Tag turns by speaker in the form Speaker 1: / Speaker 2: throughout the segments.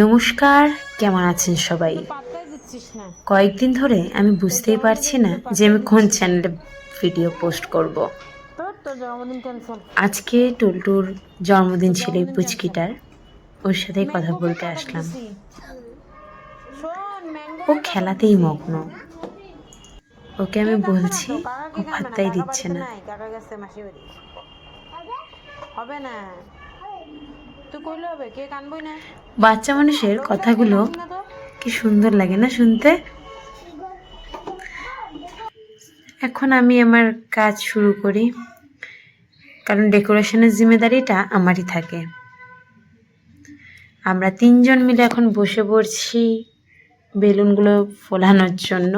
Speaker 1: নমস্কার কেমন আছেন সবাই? কয়েকদিন ধরে আমি বুঝতেই পারছি না যে আমি কোন চ্যানেলে ভিডিও পোস্ট করব। আজকে টুলটুর জন্মদিন ছিল পুচকিটার। ওর সাথেই কথা বলতে আসলাম। ও খেলাতেই মগ্ন। ওকে আমি বলছি ও পাত্তাই দিচ্ছে না।
Speaker 2: হবে না তুই কইলে হবে কে কানবই না
Speaker 1: বাচ্চা মানুষের কথাগুলো কি সুন্দর লাগে না শুনতে? এখন আমি আমার কাজ শুরু করি। কারণ ডেকোরেশনের জিম্মেদারিটা আমারই থাকে। আমরা তিনজন মিলে এখন বসে পড়ছি বেলুনগুলো ফোলানোর জন্য।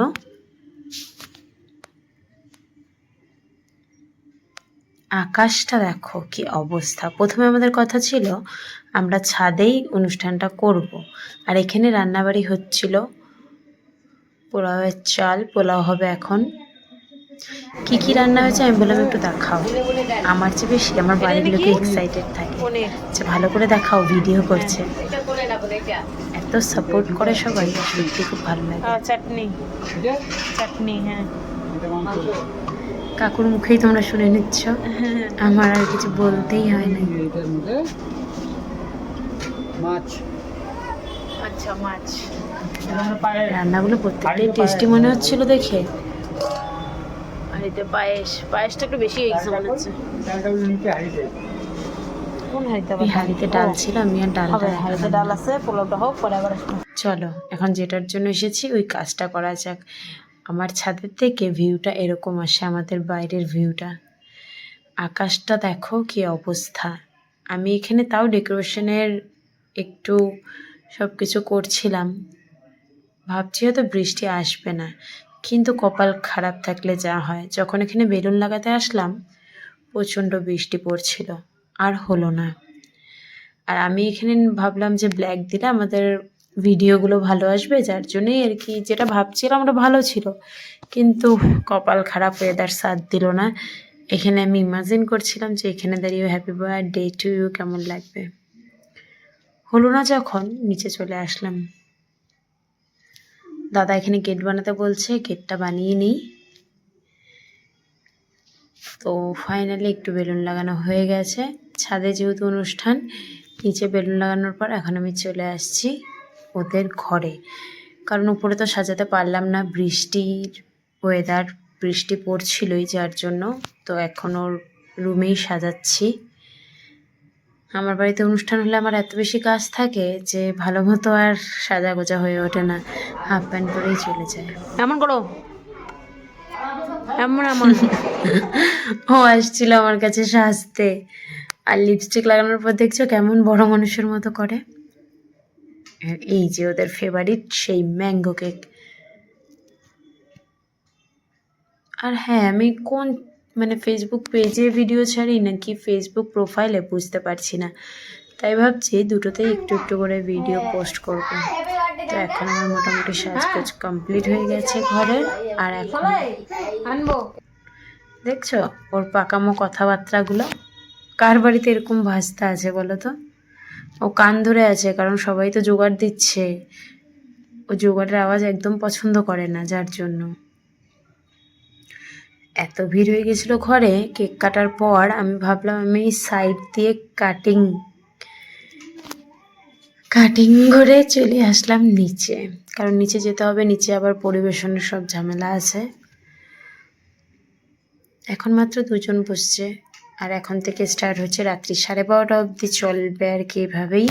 Speaker 1: আকাশটা দেখো কি অবস্থা। প্রথমে আমাদের কথা ছিল, আমরা ছাদেই অনুষ্ঠানটা করব। আর এখানে রান্নাবাড়ি হচ্ছিল। পোলাওয়ের চাল, পোলাও হবে এখন। কি কি রান্না হয়েছে আমি বললাম একটু দেখাও। আমার চেয়ে বেশি, আমার বাড়িগুলোকে এক্সাইটেড থাকে। যে ভালো করে দেখাও ভিডিও করছে। এত সাপোর্ট করে সবাই সত্যি খুব ভালো লাগে।
Speaker 2: চাটনি। চাটনি হ্যাঁ।
Speaker 1: কাকুর মুখেই তোমরা শুনে নিচ্ছ। আমার আর কিছু বলতেই হয় না
Speaker 3: মাছ।
Speaker 2: আচ্ছা মাছ।
Speaker 1: রান্নাগুলো প্রত্যেকটাই টেস্টি মনে হচ্ছিল দেখে।
Speaker 2: আর এতে পায়েস পায়েসটা একটু বেশি মনে হচ্ছে। হাড়িতে
Speaker 1: ডাল? ছিল আমি আর ডালটা
Speaker 2: হাড়িতে ডাল আছে পোলাওটা হোক পরে আবার
Speaker 1: চলো এখন যেটার জন্য এসেছি ওই কাজটা করা যাক। আমার ছাদের থেকে ভিউটা এরকম আসে, আমাদের বাইরের ভিউটা। আকাশটা দেখো কি অবস্থা। আমি এখানে তাও ডেকোরেশনের একটু সব কিছু করছিলাম। ভাবছি হয়তো বৃষ্টি আসবে না, কিন্তু কপাল খারাপ থাকলে যা হয়। যখন এখানে বেলুন লাগাতে আসলাম, প্রচণ্ড বৃষ্টি পড়ছিল, আর হলো না। আর আমি এখানে ভাবলাম যে ব্ল্যাক দিলে আমাদের ভিডিওগুলো ভালো আসবে, যার জন্যই আর কি যেটা ভাবছিলাম ওটা ভালো ছিল। কিন্তু কপাল খারাপ ওয়েদার সাথ দিল না। এখানে আমি ইমাজিন করছিলাম যে এখানে দাঁড়িয়ে হ্যাপি বার্থডে টু ইউ কেমন লাগবে? হলো না যখন নিচে চলে আসলাম। দাদা এখানে গেট বানাতে বলছে গেটটা বানিয়ে নিই। তো ফাইনালি একটু বেলুন লাগানো হয়ে গেছে। ছাদে যেহেতু অনুষ্ঠান, নিচে বেলুন লাগানোর পর এখন আমি চলে আসছি। ওদের ঘরে। কারণ উপরে তো সাজাতে পারলাম না বৃষ্টির ওয়েদার বৃষ্টি পড়ছিলই যার জন্য। তো এখন ওর রুমেই সাজাচ্ছি। আমার বাড়িতে অনুষ্ঠান হলে আমার এত বেশি কাজ থাকে যে ভালো মতো আর সাজা গোজা হয়ে ওঠে না। হাফ প্যান্ট পরেই চলে যায়।
Speaker 2: এমন করো। এমন এমন।
Speaker 1: ও আসছিল আমার কাছে সাজতে। আর লিপস্টিক লাগানোর পর দেখছ কেমন বড় মানুষের মতো করে। আর এই যে ওদের ফেভারিট সেই ম্যাঙ্গো কেক আর হ্যাঁ আমি কোন মানে ফেসবুক পেজে ভিডিও ছাড়ি নাকি ফেসবুক প্রোফাইলে বুঝতে পারছি না। তাই ভাবছি দুটোতেই একটু একটু করে ভিডিও পোস্ট করব। তো এখন আমার মোটামুটি সাজগোজ কমপ্লিট হয়ে গেছে ঘরে আর এখন
Speaker 2: আনব।
Speaker 1: দেখছ ওর পাকামো কথাবার্তাগুলো? কার বাড়িতে এরকম ভাস্তা আছে বলো তো? ও কান ধরে আছে, কারণ সবাই তো জোগাড় দিচ্ছে। ও জোগাড়ের আওয়াজ একদম পছন্দ করে না, যার জন্য। এত ভিড় হয়ে গেছিল ঘরে, কেক কাটার পর আমি ভাবলাম, আমি সাইড দিয়ে কাটিং কাটিং করে চলে আসলাম নিচে। কারণ নিচে যেতে হবে, নিচে আবার পরিবেশনের সব ঝামেলা আছে। এখন মাত্র দুজন বসছে। আর এখন থেকে স্টার্ট হচ্ছে রাত্রি সাড়ে বারোটা অবধি চলবে আর কি এভাবেই।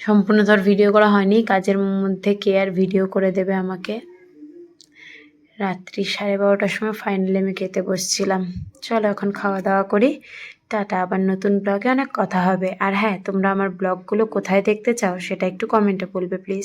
Speaker 1: সম্পূর্ণ ধর ভিডিও করা হয়নি, কাজের মধ্যে কে আর ভিডিও করে দেবে আমাকে। রাত্রি সাড়ে বারোটার সময় ফাইনালি আমি খেতে বসছিলাম। চলো এখন খাওয়া দাওয়া করি। টাটা, আবার নতুন ব্লগে অনেক কথা হবে। আর হ্যাঁ তোমরা আমার ব্লগগুলো কোথায় দেখতে চাও সেটা একটু কমেন্টে বলবে প্লিজ